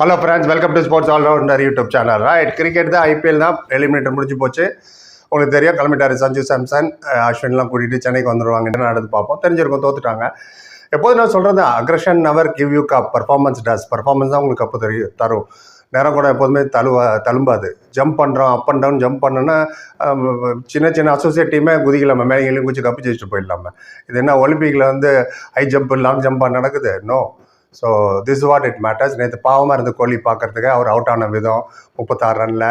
Hello friends welcome to sports all rounder YouTube channel right cricket தான் IPL தான் eliminator முடிஞ்சு போச்சு. உங்களுக்கு தெரியும் கிளம்பிட்டார் சஞ்சு சாம்சன். அஸ்வின்லாம் கூட்டிகிட்டு சென்னைக்கு வந்துடுவாங்க என்ன நடந்து பார்ப்போம். தெரிஞ்சிருக்கும் தோத்துட்டாங்க. எப்போதும் நான் சொல்கிறது aggression never give you cup performance does performance தான் உங்களுக்கு கப்பு தெரியும் தரும். நேரம் கூட எப்போதுமே தழுவா தழும்பாது. ஜம்ப் பண்ணுறோம் அப் அண்ட் டவுன் ஜம்ப் பண்ணோன்னா சின்ன சின்ன அசோசியேட் டீமே குதிக்கலாமா மேலே குச்சி கப்பு ஜெயிச்சுட்டு போயிடலாமா. இது என்ன ஒலிம்பிக்கில் வந்து ஹை ஜம்ப் லாங் ஜம்ப்பாக நடக்குது? No so this what it matters நேற்று பாவமாக இருந்த கோலி பார்க்கறதுக்கு அவர் அவுட் ஆன விதம் முப்பத்தாறு Ranil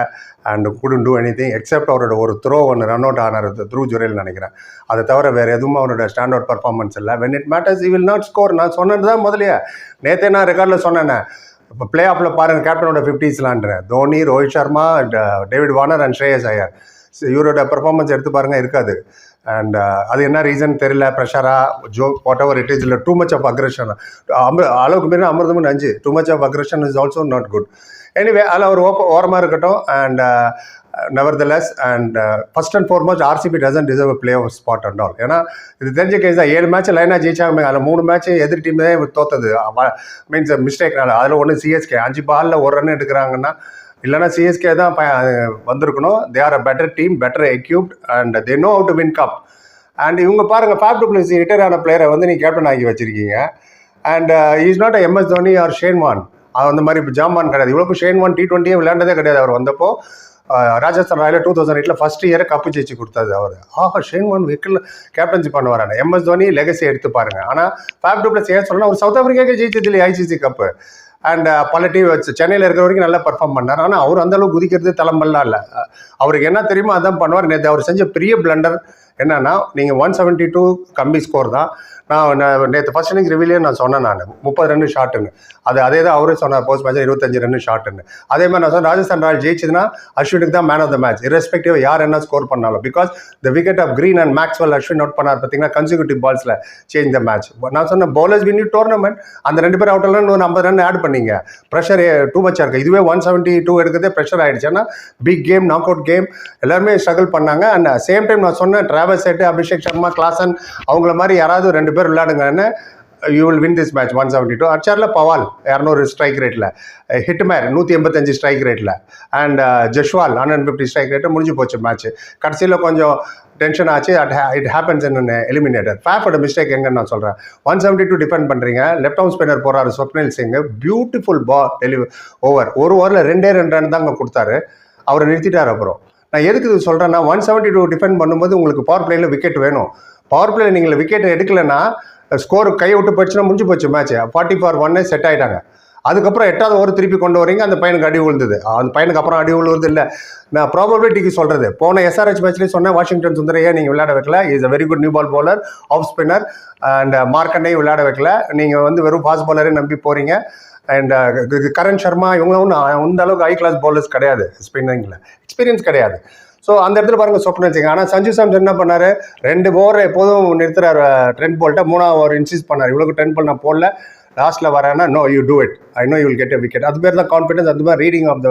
and couldn't do anything except அவரோட ஒரு த்ரோ ஒன்று ரன் அவுட் ஆனார் த்ரூ ஜுரேல் நினைக்கிறேன். அதை தவிர வேறு எதுவும் அவரோட ஸ்டாண்ட் அவுட் பர்ஃபார்மன்ஸ் இல்லை when it matters will not score நான் சொன்னது தான் முதலியே நேற்றே நான் ரெக்கார்டில் சொன்னேன். இப்போ பிளே ஆஃபில் பாருங்கள் கேப்டனோட ஃபிஃப்டிஸ்லான்றேன் Dhoni Rohit Sharma uh, David Warner and Shreyas Iyer. இவரோட பெர்ஃபார்மன்ஸ் எடுத்து பாருங்கள் இருக்காது. அண்ட் uh, அது என்ன ரீசன் தெரியல ப்ரெஷரா ஜோ வாட் எவர் இட் இஸ் இல்லை டூ மச் ஆஃப் அக்ரஷன் அமிர அளவுக்கு மீறி அமிர்தமும் நஞ்சு. Too much of aggression is also not good anyway அதில் அவர் ஓப்ப ஓரமாக இருக்கட்டும். And nevertheless and first and foremost RCB doesn't deserve play off spot and all ஏன்னா இது தெரிஞ்ச கேஸ் தான். ஏழு மேட்ச் லைனாக ஜெயிச்சாங்க. அதில் மூணு மேட்ச் எதிர் டீம் தான் தோத்தது. மீன்ஸ் மிஸ்டேக்னால அதில் ஒன்று சிஎஸ்கே அஞ்சு பாலில் ஒரு ரன் எடுக்கிறாங்கன்னா இல்லைனா சிஎஸ்கே தான் வந்திருக்கணும். They are a better team better equipped and they know how to win cup and இவங்க பாருங்க ஃபேப் டுப்ளசி ரிட்டையர் ஆன பிளேயரை வந்து நீங்கள் கேப்டன் ஆக்கி வச்சிருக்கீங்க. And is not MS Dhoni or Shane Warne அந்த மாதிரி இப்போ ஜாமான் கிடையாது. இவ்வளோக்கு ஷேன்வான் டி டுவெண்ட்டியே விளையாண்டதே கிடையாது அவர் வந்தப்போ. Uh, Rajasthan Royal two thousand எயிட்டில் ஃபர்ஸ்ட் இயர் கப்பு ஜெயிச்சு கொடுத்தாரு அவர். ஆஹா Shane Warne Warne wicket captaincy பண்ணுவாரான. MS Dhoni legacy எடுத்து பாருங்க. ஆனால் ஃபேப் டுப்ளசி ஏன் சொல்லணும் அவர் சவுத் ஆப்பிரிக்காக்கே ஜெயிச்சது இல்லையா ஐசிசி கப்பு அண்ட் uh, பல டீம் வச்சு சென்னையில் இருக்கிற வரைக்கும் நல்லா பர்ஃபார்ம் பண்ணார். ஆனால் அவர் அந்தளவுக்கு குதிக்கிறது தலைம்பல்லாம் இல்லை. அவருக்கு என்ன தெரியுமோ அதான் பண்ணுவார். நேற்று அவர் செஞ்ச பெரிய பிளண்டர் என்னன்னா நீங்கள் ஒன் செவன்ட்டி டூ கம்மி ஸ்கோர் தான். நான் நேற்று ஃபர்ஸ்ட் இன்னிங்ஸ் ரிவியூலையும் நான் சொன்னேன் நான். முப்பது ரன் ஷாட்டுன்னு அது அதே தான் அவரே சொன்னார் போஸ்ட் மேட்ச் இருபத்தஞ்சு ரன் ஷாட்டுன்னு அதே மாதிரி நான் சொன்னேன் ராஜஸ்தான் ராயல் ஜெயிச்சதுன்னா அஸ்வினுக்கு தான் man of the match irrespective யார் என்ன ஸ்கோர் பண்ணாலும். Because the wicket of Green and Maxwell Ashwin out பண்ணார் பார்த்தீங்கன்னா கன்சிக்யூட்டிவ் பால்ஸில் சேஞ்ச் த மேட்ச் நான் சொன்னேன் பவுலர்ஸ் வின் யூ டோர்னமெண்ட் அந்த ரெண்டு பேர் அவுட் எல்லாம் ஒரு ஐம்பது ரன் ஆட் பண்ணீங்க. ப்ரெஷர் டூ மச்சாக இருக்குது இதுவே ஒன் செவன்ட்டி டூ எடுக்கிறதே ப்ரெஷர் ஆயிடுச்சுன்னா big game knock out game எல்லாருமே ஸ்ட்ரகிள் பண்ணாங்க. அண்ட் சேம் டைம் நான் சொன்னேன் டிராவல் செட்டு அபிஷேக் சர்மா கிளாசன் அவங்கள மாதிரி யாராவது ரெண்டு பேர் விளையாடுங்கன்னு you will win this match one seventy two அச்சாரில் Powell இரநூறு ஸ்ட்ரைக் ரேட்டில் ஹிட்மேர் நூற்றி எண்பத்தஞ்சு ஸ்ட்ரைக் ரேட்டில் and Jaiswal hundred fifty strike rate முடிஞ்சு போச்சு மேட்ச் கடைசியில் கொஞ்சம் டென்ஷன் ஆச்சு. At it happens in eliminator ஃபேஃபோட mistake எங்கன்னு நான் சொல்கிறேன் ஒன் செவன்ட்டி டூ டிஃபெண்ட் பண்ணுறீங்க லெஃப்ட் ஹவுன் ஸ்பின்னர் போகிறாரு Swapnil Singh beautiful ball delivery over ஒரு ஓவரில் ரெண்டே ரெண்டு ரன் தாங்க கொடுத்தாரு. அவரை நிறுத்திட்டார் அப்புறம். நான் எதுக்கு இது சொல்கிறேன்னா ஒன் செவன்ட்டி டூ டிஃபெண்ட் பண்ணும்போது உங்களுக்கு பவர் பிளேயில் விக்கெட் வேணும். பவர் பிளேயில் நீங்கள் விக்கெட் எடுக்கலைன்னா ஸ்கோர் கை விட்டு போச்சுன்னா முடிஞ்சு போச்சு மேட்ச் ஃபார்ட்டி ஃபார் ஒன்னே செட் ஆகிட்டாங்க அதுக்கப்புறம் எட்டாவது ஓவர் திருப்பி கொண்டு வரீங்க அந்த பையனுக்கு அடி விழுந்தது. அந்த பையனுக்கு அப்புறம் அடி விழுவது இல்லை. நான் ப்ராபபிலிட்டிக்கு சொல்கிறது போன எஸ்ஆர்ஹெச் மேட்ச்லேயே சொன்னேன் வாஷிங்டன் சுந்தரையா நீங்கள் விளையாட வைக்கல. Is a very good new ball bowler off spinner and மார்க்கண்டையும் விளையாட வைக்கல. நீங்கள் வந்து வெறும் ஃபாஸ்ட் பாலரே நம்பி போகிறீங்க அண்ட் uh, கரண் சர்மா இவங்களும் ஒன்றும் அந்த அளவுக்கு ஹை கிளாஸ் பவுலர்ஸ் கிடையாது ஸ்பின்னிங்கில் எக்ஸ்பீரியன்ஸ் கிடையாது. ஸோ அந்த இடத்துல பாருங்க சொப்பன் வச்சுங்க ஆனால் சஞ்சு சாம்சன் என்ன பண்ணார்? ரெண்டு ஓவர் எப்போதும் நிறுத்துறாரு ட்ரெண்ட் போல்ட்ட மூணாவது ஓவர் இன்சீஸ் பண்ணார். இவ்வளோ ட்ரெண்ட் பண்ண போடல. லாஸ்ட்டில் வரேன்னா no you do it I know you will get a wicket அது மாதிரி தான் கான்ஃபிடன்ஸ் அது மாதிரி reading of the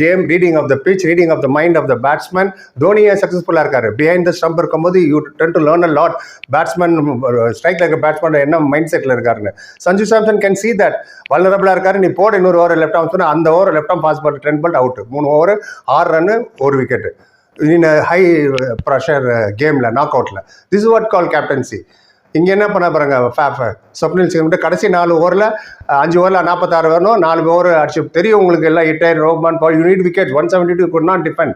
game reading of the pitch reading of the mind of the batsman தோனியே சக்ஸஸ்ஃபுல்லாக இருக்காரு? பிஹைண்ட் த ஸ்டம்ப் இருக்கும்போது you tend to learn a lot batsman ஸ்ட்ரைக்கில் இருக்க பேட்ஸ்மேன் என்ன மைண்ட் செட்டில் இருக்காருன்னு. Sanju Samson can see that வல்லரபிளாக இருக்காரு. நீ போட இன்னொரு ஓவர் லெஃப்ட் ஆம் சொன்னால் அந்த over left arm pass ball ten ball out மூணு ஓவர் ஆறு ரன்னு ஒரு விக்கெட்டு இன் ஹை ப்ரெஷர் கேமில் நாக் அவுட்டில் திஸ் வாட் கால் கேப்டன்சி இங்கே என்ன பண்ண பாருங்க ஃபேஃபை ஸ்வப்னில் சிங் மட்டும் கடைசி நாலு ஓவரில் அஞ்சு ஓவரில் நாற்பத்தாறு வரணும் நாலு ஓவர் அடிச்சு தெரியும் உங்களுக்கு எல்லாம் either Rovman Powell you need wicket one seventy two could not defend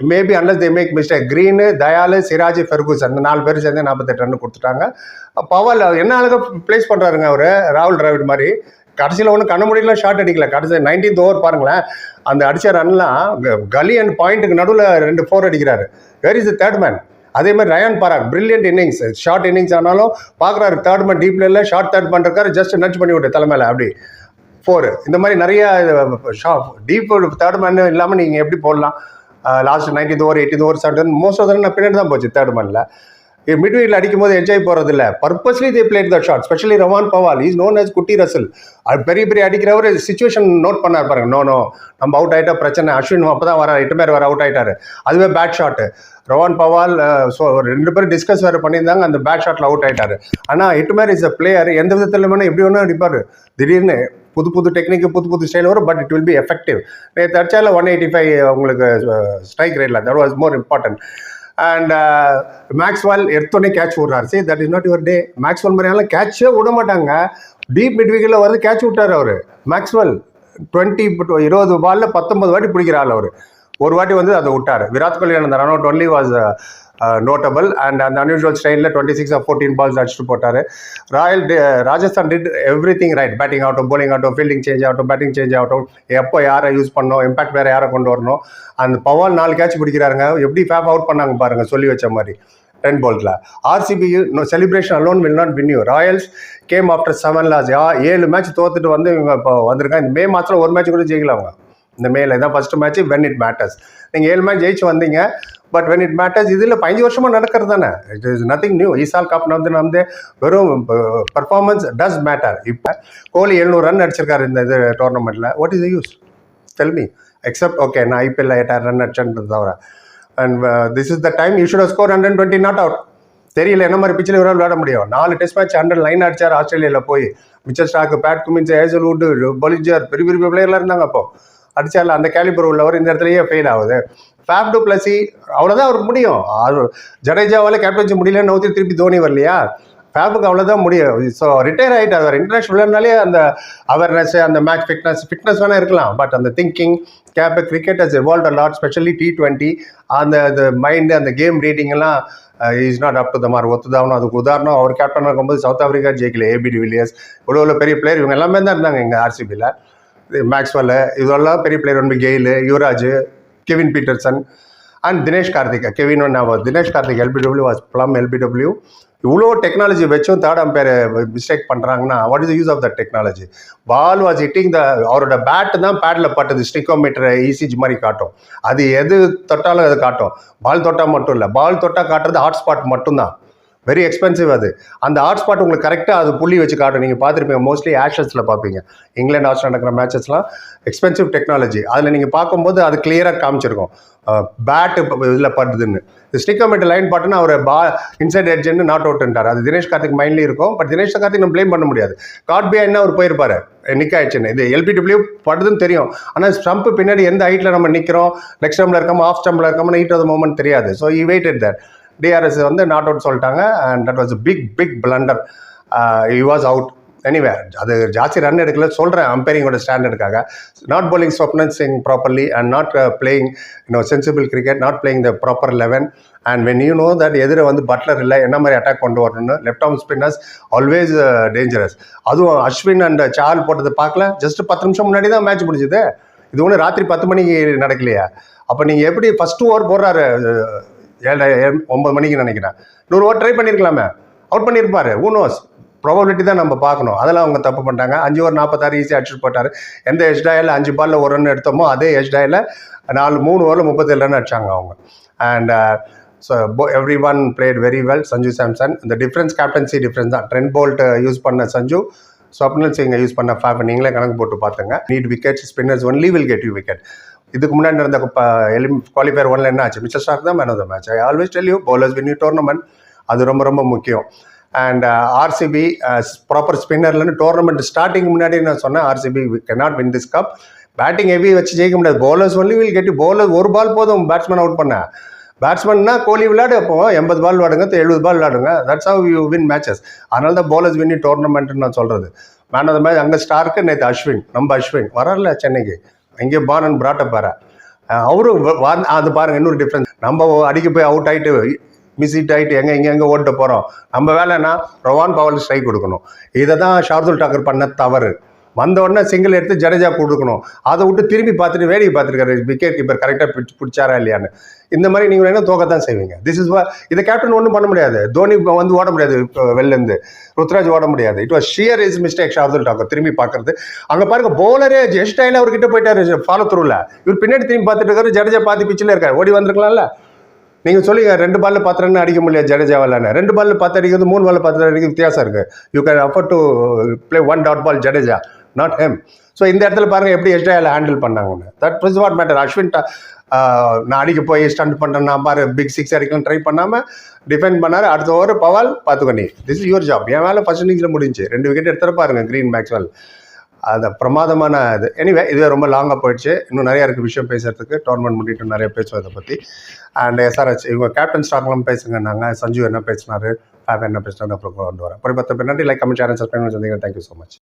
maybe unless they make mistake Green Dayal Siraj Ferguson அந்த நாலு பேர் சேர்ந்து நாற்பத்தெட்டு ரன் கொடுத்துட்டாங்க. பவல் என்ன அழகாக ப்ளேஸ் பண்ணுறாருங்க அவர்? ராகுல் டிராவிட் மாதிரி. கடைசியில் ஒன்றும் கண்ண முடியல ஷார்ட் அடிக்கல. கடைசி நைன்டீன்த் ஓவர் பாருங்களேன். அந்த அடித்த ரன்லாம் க- கலி அண்ட் பாயிண்ட்டுக்கு நடுவில் ரெண்டு ஃபோர் அடிக்கிறாரு. Where is the third man அதே மாதிரி Riyan Parag brilliant innings short innings ஆனாலும் பார்க்குறாரு தேர்ட் மேன் டீப் இல்லை ஷார்ட் தேர்ட் பண்ணிருக்காரு ஜஸ்ட் நட்ச் பண்ணி விட்டு தலைமையில் அப்படி. ஃபோர் இந்த மாதிரி நிறைய ஷாப் டீப் தேர்ட் மேன் இல்லாமல் நீங்கள் எப்படி போடலாம்? Last nineteen over eighteen over seventeen most of நான் பின்னாடி தான் போச்சு தேர்ட் மேனில் மிட் வீட்டில் அடிக்கும் போது என்ஜாய் போகிறதில்ல purposely they played the shot specially Rovman Powell is known as குட்டி ரசல் அது பெரிய பெரிய அடிக்கிறவர் சுச்சுவேஷன் நோட் பண்ணார் பாருங்க. நோ நோ நம்ம அவுட் ஆகிட்டா பிரச்சனை. அஸ்வின் அப்போ தான் வர எட்டு பேர் வர அவுட் ஆயிட்டாரு. அதுவே bad shot Rovman Powell so ரெண்டு பேரும் டிஸ்கஸ் வேறு பண்ணியிருந்தாங்க. அந்த பேட் ஷாட்டில் அவுட் ஆயிட்டாரு. ஆனால் எட்டு மேர் இஸ் அ பிளேயர் எந்த விதத்தில் வேணும் எப்படி வேணும் அடிப்பார். திடீர்னு புது புது டெக்னிக் புது புது ஸ்டைல் வரும். But it will be effective நேற்று அடிச்சால ஒன் எயிட்டி ஃபைவ் உங்களுக்கு ஸ்ட்ரைக் ரேட்டில் that was more important and Maxwell uh, எடுத்தோடனே கேட்ச் விட்றாரு. சரி that is not your day Maxwell மாதிரியால கேட்சே விட மாட்டாங்க. டீப் மிட் விக்கெட்டில் வந்து கேட்ச் விட்டார் அவர். மேக்ஸ்வெல் டுவெண்ட்டி இருபது பால்ல பத்தொன்பது வாட்டி பிடிக்கிறாள் அவர். ஒரு வாட்டி வந்து அதை விட்டார். விராட் கோலி அந்த run out only was notable and அந்த அன்யூஷுவல் ஸ்டைலில் twenty six of fourteen balls அடிச்சுட்டு போட்டார். Royal Rajasthan did everything right batting ஆகட்டும் போலிங் ஆகட்டும் ஃபீல்டிங் சேஞ்ச் ஆகட்டும் பேட்டிங் சேஞ்ச் ஆகட்டும் எப்போ யாரை யூஸ் பண்ணணும் இம்பாக்ட் வேறு யாரை கொண்டு வரணும் அந்த பவால் நாலு கேட்ச் பிடிக்கிறாருங்க. எப்படி ஃபேப் அவுட் பண்ணாங்க பாருங்கள் சொல்லி வச்ச மாதிரி. Ten போல்டில் RCB celebration alone will not win you Royals game after seven loss ஏழு மேட்ச் தோத்துட்டு வந்து இவங்க இப்போ வந்திருக்காங்க. இந்த மே மாதத்தில் ஒரு மேட்ச் கூட ஜெயிக்கல அவங்க. இந்த மேல இதான் first match when it matters நீங்கள் ஏழு மேட்ச் ஜெயிச்சு வந்தீங்க பட் வென் இட் மேட்டர்ஸ் இதில் பதினஞ்சு வருஷமாக நடக்கிறது தானே? இட் இஸ் நத்திங் நியூ ஈசால் கப் வந்து வந்து வெறும் பர்ஃபார்மன்ஸ் டஸ் மேட்டர் இப்போ கோலி எழுநூறு ரன் அடிச்சிருக்காரு இந்த இது டோர்னமெண்ட்டில் what is use tell me except okay நான் ஐபிஎல் எட்டாயிரம் ரன் அடிச்சேன்றது தவிர. And this is the time you should score hundred twenty not out தெரியல என்ன மாதிரி பிச்சில் இவரால் விளையாட முடியும். நாலு டெஸ்ட் மேட்ச் ஹண்ட்ரட் லைன் அடிச்சார் ஆஸ்திரேலியாவில் போய். Mitchell Starc Pat Cummins Hazlewood பொலிஜர் பெரிய பெரிய பிளேயர்லாம் இருந்தாங்க அப்போது அடிச்சால அந்த கேலிபர் உள்ளவர் இந்த இடத்துலயே ஃபெயில் ஆகுது. ஃபேப் டு பிளஸி அவ்வளோதான் அவருக்கு முடியும். அது ஜடேஜாவால் கேப்டன்சி முடியலன்னு நோக்கி திருப்பி தோனி வரலையா? ஃபேபுக்கு அவ்வளோதான் முடியும். ஸோ ரிட்டையர் ஆகிட்டு அவர் இன்டர்நேஷனல் விளையாடினாலே அந்த அவேர்னஸ் அந்த மேட்ச் ஃபிட்னஸ் ஃபிட்னஸ் வேணால் இருக்கலாம். பட் அந்த thinking cap cricket has evolved a lot specially T twenty அந்த அந்த மைண்டு அந்த game ரீடிங்கெல்லாம் is not up to the mark ஒத்துதாகணும். அதுக்கு உதாரணம் அவர் கேப்டன் இருக்கும்போது சவுத் ஆஃப்ரிக்கா ஜெயிக்கல. ஏபிடி வில்லியர்ஸ் இவ்வளோ பெரிய பிளேயர் இவங்க எல்லாமே தான் இருந்தாங்க எங்கள் ஆர்சிபியில் மேக்ஸ்வெல் இதெல்லாம் பெரிய பிளேயர் ஒன்று Gayle Yuvraj Kevin Pietersen and Dinesh Karthika Kevin Dinesh Karthik LBW was plumb LBW இவ்வளோ டெக்னாலஜி வச்சும் தேர்ட் அம்பையர் மிஸ்டேக் பண்ணுறாங்கன்னா what is use of the technology ball was hitting the அவரோட பேட்டு தான் பேட்டில் பட்டது ஸ்டிக்கோமீட்டர் ECG மாதிரி காட்டும். அது எது தொட்டாலும் அது காட்டும். பால் தொட்டால் மட்டும் இல்லை பால் தொட்டால் காட்டுறது ஹாட்ஸ்பாட் மட்டும்தான். வெரி எக்ஸ்பென்சிவ் அது. அந்த ஹாட் ஸ்பாட் உங்களுக்கு கரெக்டாக அது புள்ளி வச்சு காட்டும். நீங்கள் பார்த்துருப்பீங்க மோஸ்ட்லி ஆஷஸில் பார்ப்பீங்க. இங்கிலாந்து ஆஸ்ட் நடக்கிற மேட்சஸ்லாம் எக்ஸ்பென்சிவ் டெக்னாலஜி அதில் நீங்கள் பார்க்கும்போது அது கிளியராக காமிச்சிருக்கும். பேட்டு இதில் படுதுன்னு. ஸ்டிக்கர் ஸ்டிக்கோமீட்டர் லைன் பாட்டுன்னு அவர் பா இன்சைட் எட்ஜ்னு நாட் அவுட்ன்றார் அது தினேஷ் கார்த்திக் மைண்ட்லேயும் இருக்கும். பட் தினேஷ் கார்த்திக் நம்ம ப்ளேம் பண்ண முடியாது. காட்பியா என்ன அவர் போயிருப்பாரு. நிக்க ஆயிடுச்சுன்னு. இது எல்பிடபிள்யூ படுதுன்னு தெரியும். ஆனால் ஸ்டம்ப் பின்னாடி எந்த ஹைட்டில் நம்ம நிற்கிறோம் லெக் ஸ்டம்பில் இருக்கோமா ஆஃப் ஸ்டம்பில் இருக்காமல் ஹீட் ஆஃப் மூமெண்ட் தெரியாது. ஸோ ஈ வெயிட்டட் தட் டிஆர்எஸ் வந்து நாட் அவுட் சொல்லிட்டாங்க and that was big big blunder you was out anyway அது ஜாஸ்தி ரன் எடுக்கல சொல்கிறேன் அம்பைரிங்கோட ஸ்டாண்டர்டுக்காக not bowling Swapnil Singh properly and not playing no sensible cricket not playing the proper eleven and when you know that எதிர வந்து Buttler இல்லை என்ன மாதிரி அட்டாக் கொண்டு வரணும்னு left arm spinners always dangerous அதுவும் அஸ்வின் அண்ட் சால் போட்டது பார்க்கல ஜஸ்ட் பத்து நிமிஷம் முன்னாடி தான் மேட்ச் முடிஞ்சுது. இது ஒன்று ராத்திரி பத்து மணிக்கு நடக்கலையா? அப்போ நீங்கள் எப்படி ஃபஸ்ட் ஓவர் போடுறாரு ஏழு ஒன்பது மணிக்கு நினைக்கிறேன். நூறு ஓவர் ட்ரை பண்ணியிருக்கலாமே அவுட் பண்ணியிருப்பாரு ஊனோஸ் ப்ராபபிலிட்டி தான் நம்ம பார்க்கணும். அதெல்லாம் அவங்க தப்பு பண்ணிட்டாங்க. அஞ்சு ஓவர் நாற்பத்தாறு ஈஸியாக அடிச்சுட்டு போட்டார் எந்த எஸ்டாயில் அஞ்சு பாலில் ஒரு ரன் எடுத்தோமோ அதே எஸ்டாயில் நாலு மூணு ஓவரில் முப்பத்தேழு ரன் அடிச்சாங்க அவங்க. And so everyone played very well Sanju Samson இந்த டிஃப்ரென்ஸ் கேப்டன்சி டிஃப்ரென்ஸ் தான். ட்ரெண்ட் போல்ட் யூஸ் பண்ண சஞ்சு ஸ்வப்னல் சிங்கை யூஸ் பண்ண ஃபேப் நீங்களே கணக்கு போட்டு பார்த்துங்க. Need wickets spinners only will get you wicket இதுக்கு முன்னாடி நடந்த எலிம் குவாலிஃபயர் ஒன்ல என்ன ஆச்சு? மிஸ்டர் ஸ்டார்க் தான் man of the match I always tell you bowlers win you tournament அது ரொம்ப ரொம்ப முக்கியம். அண்ட் ஆர்சிபி ப்ராப்பர் ஸ்பின்னர்லன்னு டோர்னமெண்ட் ஸ்டார்டிங் முன்னாடி நான் சொன்னேன் RCB can not win this cup batting heavy வச்சு ஜெயிக்க முடியாது. Bowlers only will get bowler ஒரு பால் போதும் பேட்ஸ்மேன் அவுட் பண்ண. பேட்ஸ்மேன்னா கோலி விளையாடு அப்போ எண்பது பால் விளாடுங்க எழுபது ball விளாடுங்க that's how you win matches அதனால தான் பவுலர்ஸ் வின் டோர்னமெண்ட்னு நான் சொல்கிறது மேன் ஆஃப் த மேட்ச் அங்கே ஸ்டார்க்கு நேற்று அஸ்வின் நம்ம அஸ்வின். வரல சென்னைக்கு. இங்கே பான் அண்ட் பிராட்டப் பாரு. அவரும் அது பாருங்க இன்னொரு டிஃப்ரென்ஸ் நம்ம அடிக்க போய் அவுட் ஆகிட்டு மிஸ் ஹிட் ஆகிட்டு எங்கே இங்கே எங்கே ஓட்டு போகிறோம் நம்ம வேலைன்னா ரொவான் பவல் ஸ்ட்ரைக் கொடுக்கணும். இதை தான் ஷார்துல் டாக்கர் பண்ண தவறு. வந்த உடனே சிங்கிள் எடுத்து ஜடேஜா கொடுக்கணும் அதை விட்டு திரும்பி பார்த்துட்டு வேடிக்கை பார்த்துருக்காரு விக்கெட் கீப்பர் கரெக்டாக பிடிச்சி பிடிச்சாரா இல்லையான்னு. இந்த மாதிரி நீங்கள் என்ன தோக்கத்தான் செய்வீங்க. திஸ் இஸ் இதை கேப்டன் ஒன்றும் பண்ண முடியாது. தோனி வந்து ஓட முடியாது வெளிலேருந்து ருத்ராஜ் ஓட முடியாது. It was sheer is mistake Shardul Thakur திரும்பி பார்க்கறது. அங்கே பாருங்க போலரே ஜெஸ்ட் ஆயில் அவர்கிட்ட போயிட்டாரு ஃபாலோ த்ரூவில் இவர் பின்னாடி திரும்பி பார்த்துட்டு இருக்காரு ஜடேஜா பார்த்து பிச்சில் இருக்காரு. ஓடி வந்திருக்கலாம்ல. நீங்க சொல்லுங்க ரெண்டு பால்ல பத்து ரன் அடிக்க முடியாது ஜடேஜாவால ரெண்டு பால்ல பத்து அடிக்கிறது மூணு பால்ல பத்து அடிக்கிறது வித்தியாசம் இருக்கு. You can afford to play one dot ball Jadeja. Not him so இந்த இடத்துல பாருங்கள் எப்படி எஸ்டாயில் ஹேண்டில் பண்ணாங்கன்னு that is what matter Ashwin நான் அடிக்க போய் ஸ்டண்ட் பண்ணுறேன் நான் பாரு பிக் சிக்ஸ் அடிக்கலாம் ட்ரை பண்ணாமல் டிஃபெண்ட் பண்ணாரு. அடுத்த ஓவர் பவால் பார்த்துக்கோ நீ திஸ் இஸ் யுவர் ஜாப் என் வேலை ஃபர்ஸ்ட் இன்னிங்ஸில் முடிஞ்சு. ரெண்டு விக்கெட் எடுத்துகிட்டு பாருங்கள் க்ரீன் மேக்ஸ்வெல் அது பிரமாதமான இது. எனிவே இதுவே ரொம்ப லாங்காக போயிடுச்சு. இன்னும் நிறையா இருக்குது விஷயம் பேசுகிறதுக்கு டோர்னமெண்ட் முடிட்டு நிறைய பேசுவோம் இதை பற்றி அண்ட் எஸ்ஆர்ஹெச் இவங்க கேப்டன் ஸ்டாக்லாம் நாங்கள் சஞ்சு என்ன பேசினாரு? ஃபேப் என்ன பேசினார்? அப்புறம் கொண்டு வரேன். அப்புறம் பத்து நன்றி. லைக் கமெண்ட் சேனல் சப்ஸ்கிரைப் பண்ணி தேங்க்யூ ஸோ மச்